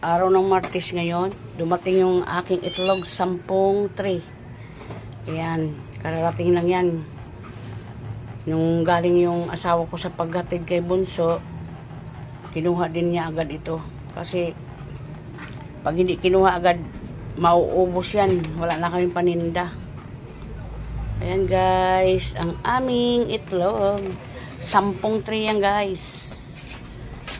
Araw ng Martes ngayon, dumating yung aking itlog, sampung tray. Ayan, kararating lang yan. Nung galing yung asawa ko sa paghatid kay Bunso, kinuha din niya agad ito. Kasi, pag hindi kinuha agad, mauubos yan. Wala na kaming paninda. Ayan guys, ang aming itlog. Sampung tray yan guys.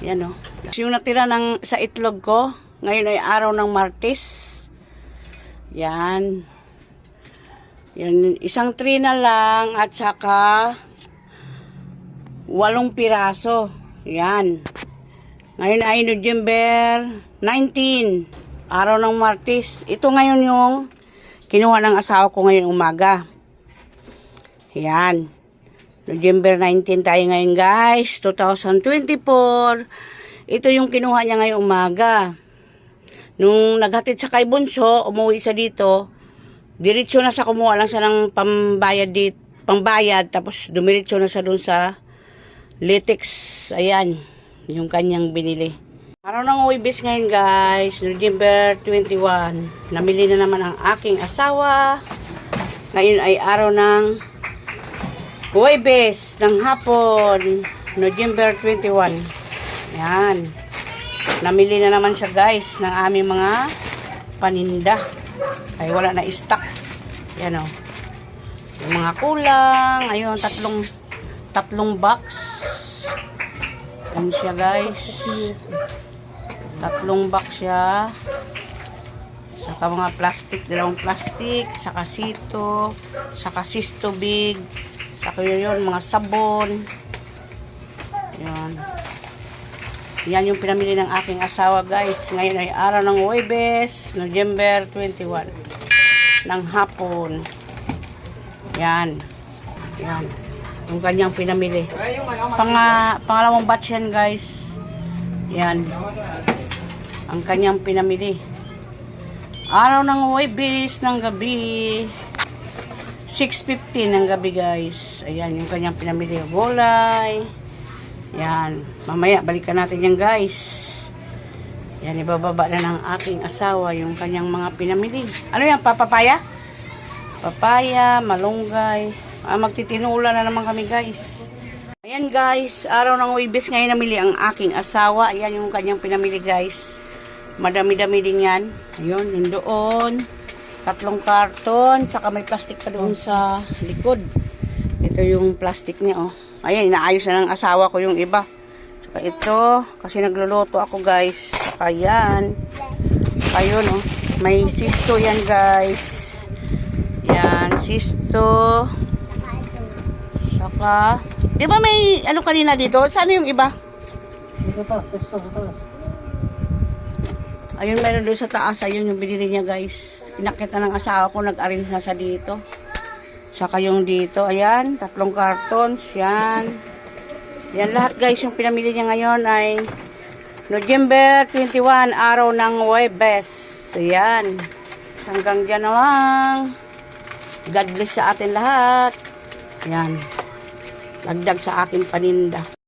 Yan o. Yung natira ng, sa itlog ko, ngayon ay araw ng Martes. Yan. Yan, isang tray na lang at saka walong piraso. Yan. Ngayon ay November 19, araw ng Martes. Ito ngayon yung kinuha ng asawa ko ngayon umaga. Yan. November 19 tayo ngayon guys, 2024. Ito yung kinuha niya ngayong umaga. Nung naghatid sa kay Bunso, umuwi siya dito, diretso na sa kumuha lang siya ng pambayad dit, pambayad, tapos dumiretso na siya dun sa Litex. Ayan, yung kanyang binili. Araw ng Uwibis ngayon guys, November 21. Namili na naman ang aking asawa. Ngayon ay araw ng Huwebes ng hapon, November 21. Yan. Namili na naman siya guys ng aming mga paninda. Ay wala na stock. Yan o. Yung mga kulang. Ayun, tatlong tatlong box. Yan siya guys. Tatlong box siya. Saka mga plastic, dalawang plastic, saka sito, saka sis tubig, saka yun yun, mga sabon. Yan. Yan yung pinamili ng aking asawa guys. Ngayon ay araw ng Huwebes, November 21. Ng hapon. Yan. Yan. Yung kanyang pinamili. Panga, pangalawang batch yan guys. Yan. Ang kanyang pinamili. Araw ng Huwebes ng gabi. 6.15 ng gabi guys. Ayan yung kanyang pinamili. Gulay. Yan. Mamaya balikan natin yan guys. Yan ibababa na ng aking asawa yung kanyang mga pinamili. Ano yan? Papapaya? Papaya, malunggay. Ah, magtitinula na naman kami guys. Ayan guys, araw ng Huwebes ngayon namili ang aking asawa. Ayan yung kanyang pinamili guys. Madami-dami din yan. Ayun, yun doon. Tatlong karton. Tsaka may plastic pa doon sa likod. Ito yung plastic niya, oh. Ayan, inaayos na ng asawa ko yung iba. Tsaka ito, kasi nagluluto ako, guys. Tsaka yan. Oh. May sisto yan, guys. Yan, sisto. Tsaka, di ba may ano kanina dito? Saan yung iba? Dito pa, pesto, dito. Ayun, meron doon sa taas. Ayun yung binili niya, guys. Kinakita ng asawa ko, nag-arrange na sa dito. Saka yung dito, ayan, tatlong cartons, yan. Yan lahat, guys, yung pinamili niya ngayon ay November 21, araw ng Webes. Ayan. Hanggang dyan na lang. God bless sa atin lahat. Yan. Lagdag sa aking paninda.